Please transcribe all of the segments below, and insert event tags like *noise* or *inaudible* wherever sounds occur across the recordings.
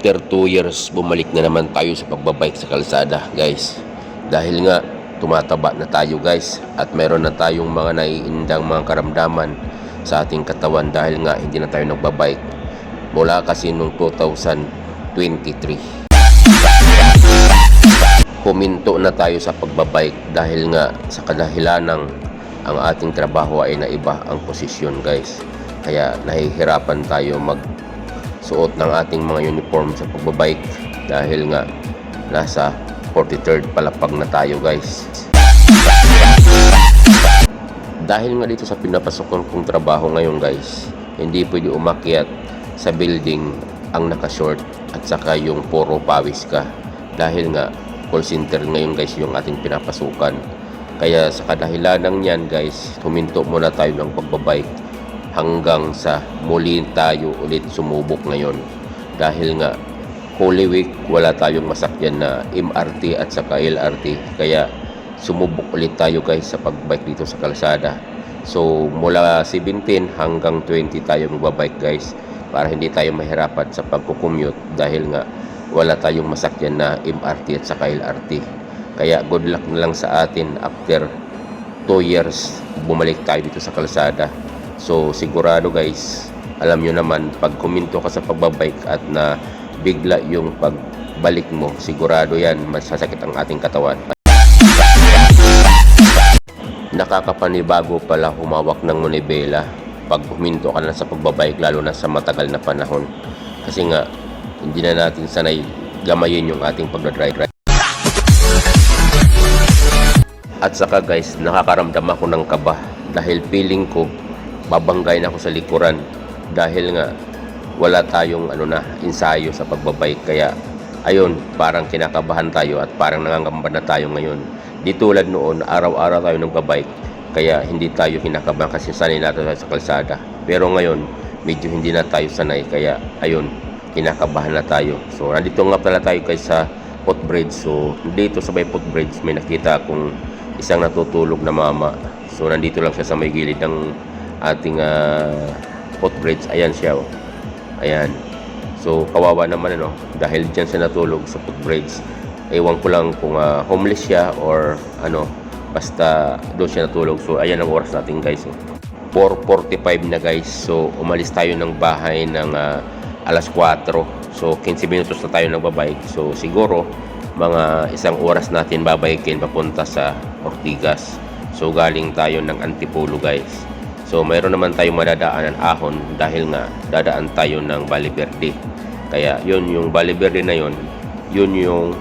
after 2 years, bumalik na naman tayo sa pagbabike sa kalsada, guys. Dahil nga, tumataba na tayo, guys. At meron na tayong mga naiindang mga karamdaman sa ating katawan dahil nga hindi na tayo nagbabike. Mula kasi nung 2023. Huminto na tayo sa pagbabike dahil nga sa kadahilan ng ang ating trabaho ay naiba ang posisyon, guys. Kaya nahihirapan tayo mag suot ng ating mga uniform sa pagbabike dahil nga nasa 43rd palapag na tayo guys. Dahil nga dito sa pinapasokon kong trabaho ngayon guys hindi pwede umakyat sa building ang nakashort at saka yung puro pawis ka. Dahil nga call center ngayon guys yung ating pinapasukan. Kaya sa kadahilan ng yan guys huminto muna tayo ng pagbabike hanggang sa muli tayo ulit sumubok ngayon. Dahil nga Holy Week wala tayong masakyan na MRT at saka LRT kaya sumubok ulit tayo guys sa pagbike dito sa kalsada. So mula 17 hanggang 20 tayo magbabike guys para hindi tayo mahirapan sa pagkukommute dahil nga wala tayong masakyan na MRT at saka LRT kaya good luck na lang sa atin after 2 years bumalik tayo dito sa kalsada So sigurado guys, alam nyo naman pag kuminto ka sa pagbabike at na bigla yung pagbalik mo, sigurado yan masasakit ang ating katawan. Nakakapanibago pala humawak ng monibela pag huminto ka na sa pagbabike lalo na sa matagal na panahon. Kasi nga, hindi na natin sanay gamayin yung ating pagdadrive. At saka guys, nakakaramdam ako ng kaba dahil feeling ko babanggain ako sa likuran dahil nga wala tayong ano na ensayo sa pagbabike. Kaya ayun parang kinakabahan tayo at parang nangangamba na tayo ngayon. Di tulad noon araw-araw tayo nagbabike kaya hindi tayo kinakabahan kasi sanay natin sa kalsada. Pero ngayon medyo hindi na tayo sanay kaya ayun kinakabahan na tayo. So nandito nga pala tayo guys sa footbridge so dito sa may footbridge may nakita akong isang natutulog na mama. So nandito lang siya sa may gilid ng ating uh, footbridge. Ayan siya. Oh. Ayan. So, kawawa naman ano, dahil dyan siya natulog sa footbridge. Ewan ko lang kung uh, homeless siya or ano, basta doon siya natulog. So, ayan ang oras natin guys. Oh. 4.45 na guys. So, umalis tayo ng bahay ng uh, alas 4. So, 15 minutos na tayo nagbabike. So, siguro, mga isang oras natin babaykin papunta sa Ortigas. So, galing tayo ng Antipolo guys. So mayroon naman tayong madadaanan ahon dahil nga dadaan tayo ng Valle Verde. Kaya yun yung Valle Verde na yun, yun yung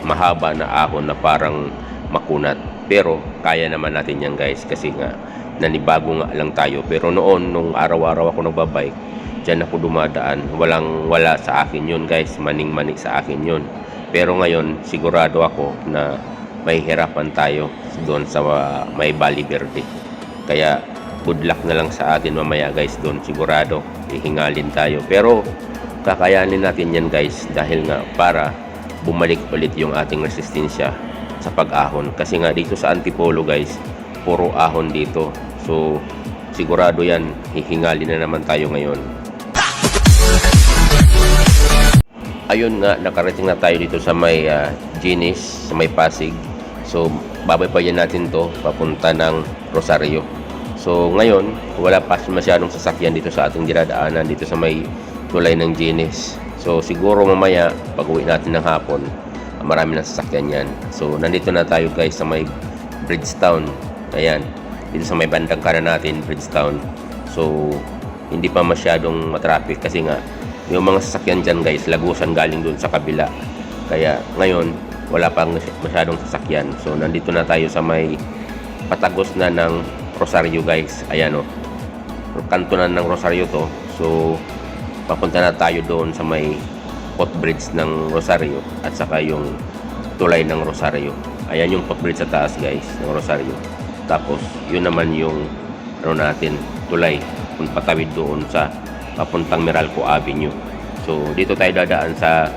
mahaba na ahon na parang makunat. Pero kaya naman natin yan guys kasi nga nanibago nga lang tayo. Pero noon, nung araw-araw ako nagbabike, dyan ako dumadaan. Walang wala sa akin yun guys, maning-mani sa akin yun. Pero ngayon, sigurado ako na may hirapan tayo doon sa uh, may Valle Verde. Kaya good luck na lang sa atin mamaya guys. Doon sigurado ihingalin tayo. Pero kakayanin natin yan guys dahil nga para bumalik ulit yung ating resistensya sa pag-ahon. Kasi nga dito sa Antipolo guys puro ahon dito. So sigurado yan hihingalin na naman tayo ngayon. Ayun nga nakarating na tayo dito sa may uh, Ginis sa may Pasig. So babay pa yan natin to papunta ng Rosario So ngayon, wala pa masyadong sasakyan dito sa ating dinadaanan dito sa may tulay ng Genes. So siguro mamaya pag uwi natin ng hapon, marami na sasakyan yan. So nandito na tayo guys sa may Bridgetown. Ayan, dito sa may bandang kanan natin, Bridgetown. So hindi pa masyadong matraffic kasi nga yung mga sasakyan dyan guys, lagusan galing dun sa kabila. Kaya ngayon, wala pang masyadong sasakyan. So nandito na tayo sa may patagos na ng Rosario guys. Ayan o. Oh. Kanto na ng Rosario to. So, papunta na tayo doon sa may footbridge ng Rosario at saka yung tulay ng Rosario. Ayan yung footbridge sa taas guys ng Rosario. Tapos, yun naman yung ano natin, tulay kung patawid doon sa papuntang Meralco Avenue. So, dito tayo dadaan sa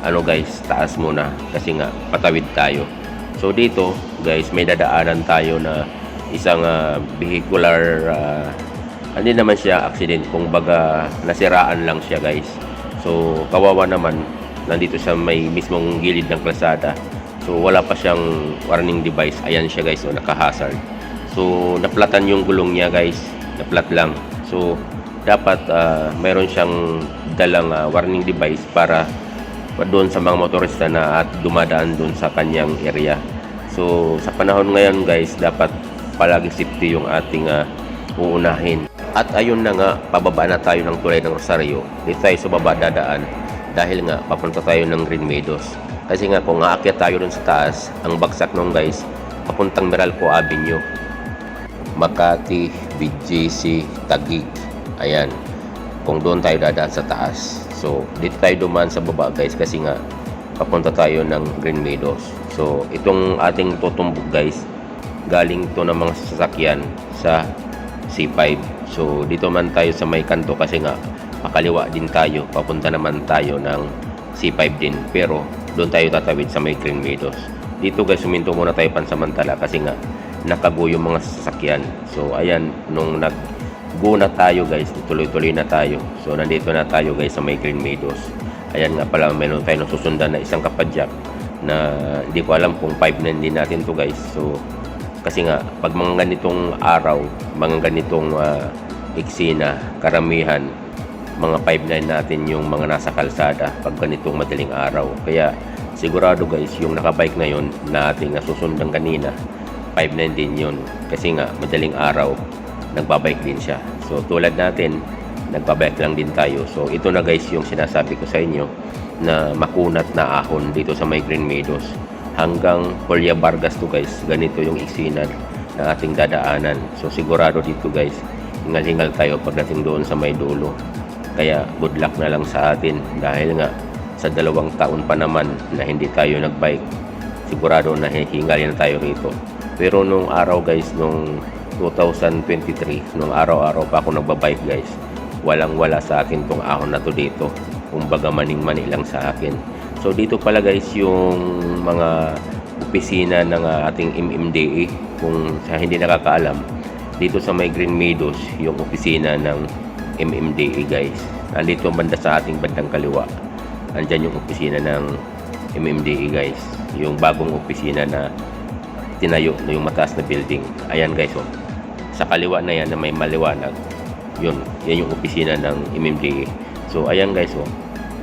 ano guys, taas muna kasi nga patawid tayo. So, dito guys, may dadaanan tayo na isang uh, vehicular uh, hindi naman siya accident kung baga nasiraan lang siya guys So kawawa naman nandito sa may mismong gilid ng kalsada. So wala pa siyang warning device. Ayan siya guys, oh, naka-hazard. So naplatan yung gulong niya guys. Naplat lang. So dapat ah, mayroon siyang dalang ah, warning device para doon sa mga motorista na at dumadaan doon sa kanyang area. So sa panahon ngayon guys, dapat palagi safety yung ating ah, uunahin. At ayun na nga, pababa na tayo ng tulay ng Rosario. Dito tayo sa baba dadaan dahil nga papunta tayo ng Green Meadows. Kasi nga kung aakyat tayo dun sa taas, ang bagsak nung guys, papuntang Meralco Avenue. Makati, BGC, Taguig. Ayan. Kung doon tayo dadaan sa taas. So, dito tayo dumaan sa baba guys kasi nga papunta tayo ng Green Meadows. So, itong ating tutumbok guys, galing to ng mga sasakyan sa C5. So, dito man tayo sa may kanto kasi nga pakaliwa din tayo. Papunta naman tayo ng C5 din. Pero, doon tayo tatawid sa may Green Meadows. Dito guys, suminto muna tayo pansamantala kasi nga nakago mga sasakyan. So, ayan, nung nag go na tayo guys, tuloy-tuloy na tayo. So, nandito na tayo guys sa may Green Meadows. Ayan nga pala, meron tayo nasusundan na isang kapadyak na hindi ko alam kung 5 din natin to guys. So, kasi nga, pag mga ganitong araw, mga ganitong uh, eksena, karamihan, mga 5'9 natin yung mga nasa kalsada pag ganitong madaling araw. Kaya sigurado guys, yung nakabike na yun na ating nasusundan kanina, 5'9 din yun. Kasi nga, madaling araw, nagbabike din siya. So tulad natin, nagbabike lang din tayo. So ito na guys yung sinasabi ko sa inyo na makunat na ahon dito sa may Green Meadows hanggang Julia Vargas to guys. Ganito yung iksinan ng ating dadaanan. So sigurado dito guys, hingal-hingal tayo pagdating doon sa may dulo. Kaya good luck na lang sa atin dahil nga sa dalawang taon pa naman na hindi tayo nagbike, sigurado na hihingal na tayo rito. Pero nung araw guys, nung 2023, nung araw-araw pa ako nagbabike guys, walang wala sa akin tong ahon na to dito. Kumbaga maning-mani lang sa akin. So dito pala guys yung mga opisina ng uh, ating MMDA kung sa hindi nakakaalam dito sa may Green Meadows yung opisina ng MMDA guys. Nandito banda sa ating bandang kaliwa. Andyan yung opisina ng MMDA guys. Yung bagong opisina na tinayo na yung mataas na building. Ayan guys oh. Sa kaliwa na yan na may maliwanag. Yun yan yung opisina ng MMDA so ayan guys oh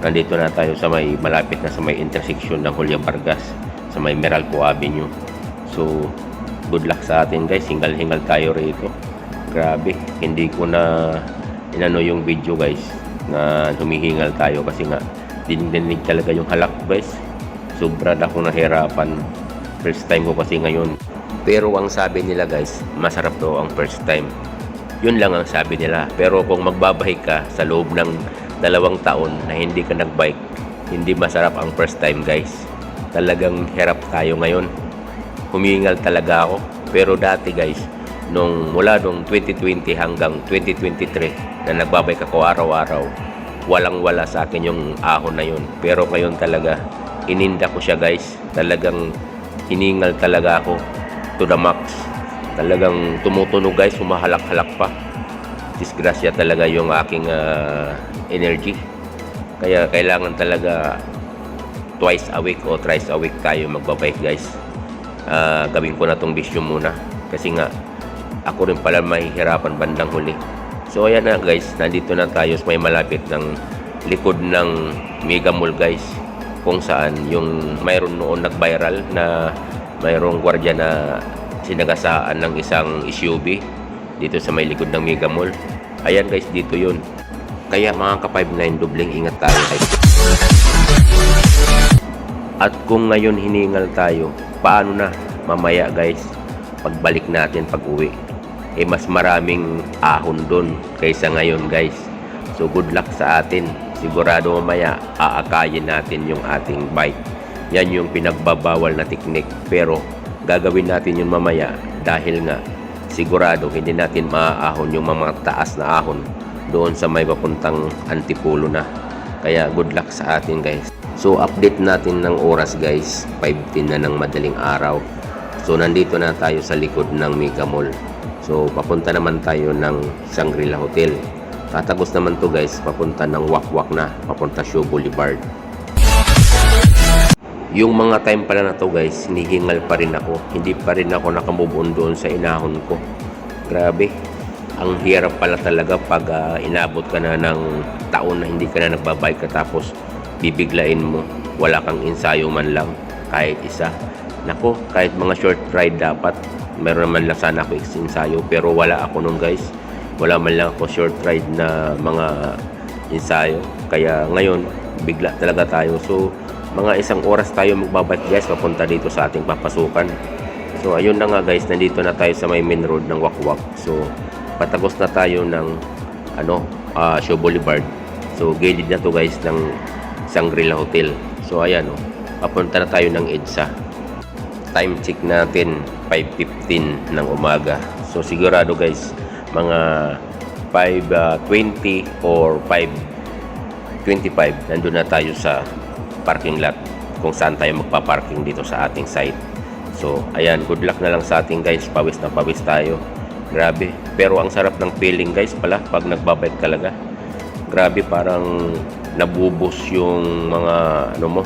nandito na tayo sa may malapit na sa may intersection ng Julia Vargas sa may Meralco Avenue. So good luck sa atin guys. Hingal-hingal tayo rito. Grabe hindi ko na inano yung video guys na humihingal tayo kasi nga dinidinig talaga yung halak guys. Sobra na akong nahirapan. First time ko kasi ngayon. Pero ang sabi nila guys masarap daw ang first time. Yun lang ang sabi nila. Pero kung magbabahay ka sa loob ng dalawang taon na hindi ka nagbike. Hindi masarap ang first time guys. Talagang hirap tayo ngayon. Humingal talaga ako. Pero dati guys nung mula nung 2020 hanggang 2023 na nagbabike ako araw-araw walang wala sa akin yung ahon na yun. Pero ngayon talaga ininda ko siya guys. Talagang hiningal talaga ako to the max. Talagang tumutunog guys. Humahalak-halak pa disgrasya talaga yung aking ah, energy. Kaya kailangan talaga twice a week o thrice a week tayo magbabike guys. Ah, gawin ko na tong bisyo muna. Kasi nga ako rin pala mahihirapan bandang huli. So ayan na guys. Nandito na tayo sa may malapit ng likod ng Mega Mall guys. Kung saan yung mayroon noon nag-viral na mayroong gwardiya na sinagasaan ng isang SUV dito sa may likod ng Mega Mall. Ayan guys. Dito yun kaya mga ka-59 dobleng ingat tayo at kung ngayon hiningal tayo, paano na mamaya guys, pagbalik natin pag uwi? Eh mas maraming ahon doon kaysa ngayon guys. So good luck sa atin. Sigurado mamaya aakayin natin yung ating bike. Yan yung pinagbabawal na teknik. Pero gagawin natin yun mamaya dahil nga sigurado hindi natin maaahon yung mga taas na ahon doon sa may papuntang Antipulo na. Kaya good luck sa atin guys. So update natin ng oras guys, 5.10 na ng madaling araw. So nandito na tayo sa likod ng Mega Mall. So papunta naman tayo ng Shangri-La Hotel. Tatagos naman to guys, papunta ng Wakwak na, papunta Show Boulevard. Yung mga time pala na to guys, hinihingal pa rin ako. Hindi pa rin ako nakamove on doon sa inahon ko. Grabe. Ang hirap pala talaga pag ah, inabot ka na ng taon na hindi ka na nagbabike tapos bibiglain mo. Wala kang ensayo man lang kahit isa. Nako, kahit mga short ride dapat meron naman lang sana ako ensayo pero wala ako nun guys. Wala man lang ako short ride na mga ensayo. Kaya ngayon, bigla talaga tayo. So, mga isang oras tayo magbabike guys papunta dito sa ating papasukan. So, ayun na nga guys, nandito na tayo sa may main road ng Wakwak. So, patagos na tayo ng ano, ah, Show Boulevard. So, gilid na to guys ng Sangrila Hotel. So, ayan oh, papunta na tayo ng EDSA. Time check natin 5.15 ng umaga. So, sigurado guys, mga 5.20 or 5.25 nandun na tayo sa parking lot kung saan tayo magpa-parking dito sa ating site. So, ayan, good luck na lang sa ating guys. Pawis na pawis tayo. Grabe. Pero ang sarap ng feeling guys pala pag nagbabike talaga. Grabe, parang nabubos yung mga ano mo,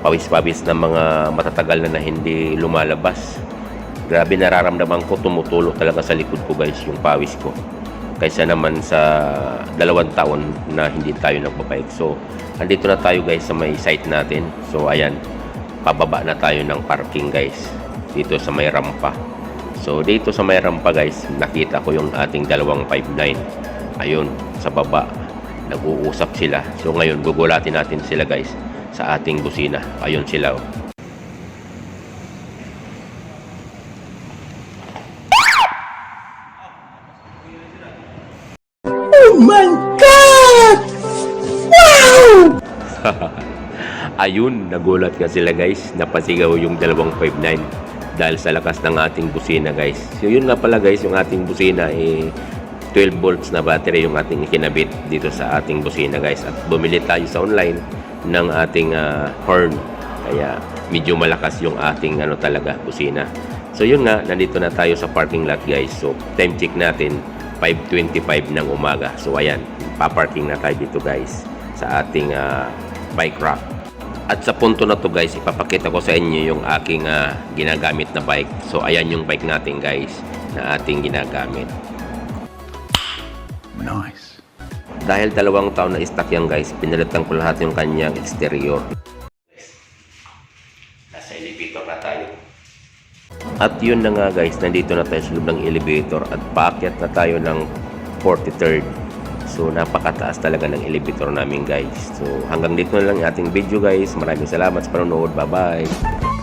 pawis-pawis na mga matatagal na na hindi lumalabas. Grabe nararamdaman ko tumutulo talaga sa likod ko guys yung pawis ko. Kaysa naman sa dalawang taon na hindi tayo nagbabike. So, andito na tayo guys sa may site natin. So, ayan, pababa na tayo ng parking guys dito sa may rampa. So, dito sa may rampa guys, nakita ko yung ating dalawang 59. Ayun, sa baba, nag-uusap sila. So, ngayon, gugulatin natin sila guys sa ating busina. Ayun sila oh. *laughs* Ayun, nagulat nga sila guys. Napasigaw yung dalawang 59 dahil sa lakas ng ating busina guys. So yun nga pala guys, yung ating busina eh 12 volts na battery yung ating ikinabit dito sa ating busina guys. At bumili tayo sa online ng ating ah, horn. Kaya medyo malakas yung ating ano talaga busina. So yun nga, nandito na tayo sa parking lot guys. So time check natin 5.25 ng umaga. So ayan, paparking na tayo dito guys sa ating ah, bike rack. At sa punto na to guys, ipapakita ko sa inyo yung aking ah, ginagamit na bike. So ayan yung bike natin guys na ating ginagamit. Nice. Dahil dalawang taon na stock yan guys, pinalitan ko lahat yung kanyang exterior. Nasa elevator na tayo. At yun na nga guys, nandito na tayo sa loob ng elevator at paakyat na tayo ng 43rd. So napakataas talaga ng elevator namin guys. So hanggang dito na lang ating video guys. Maraming salamat sa panonood. Bye bye.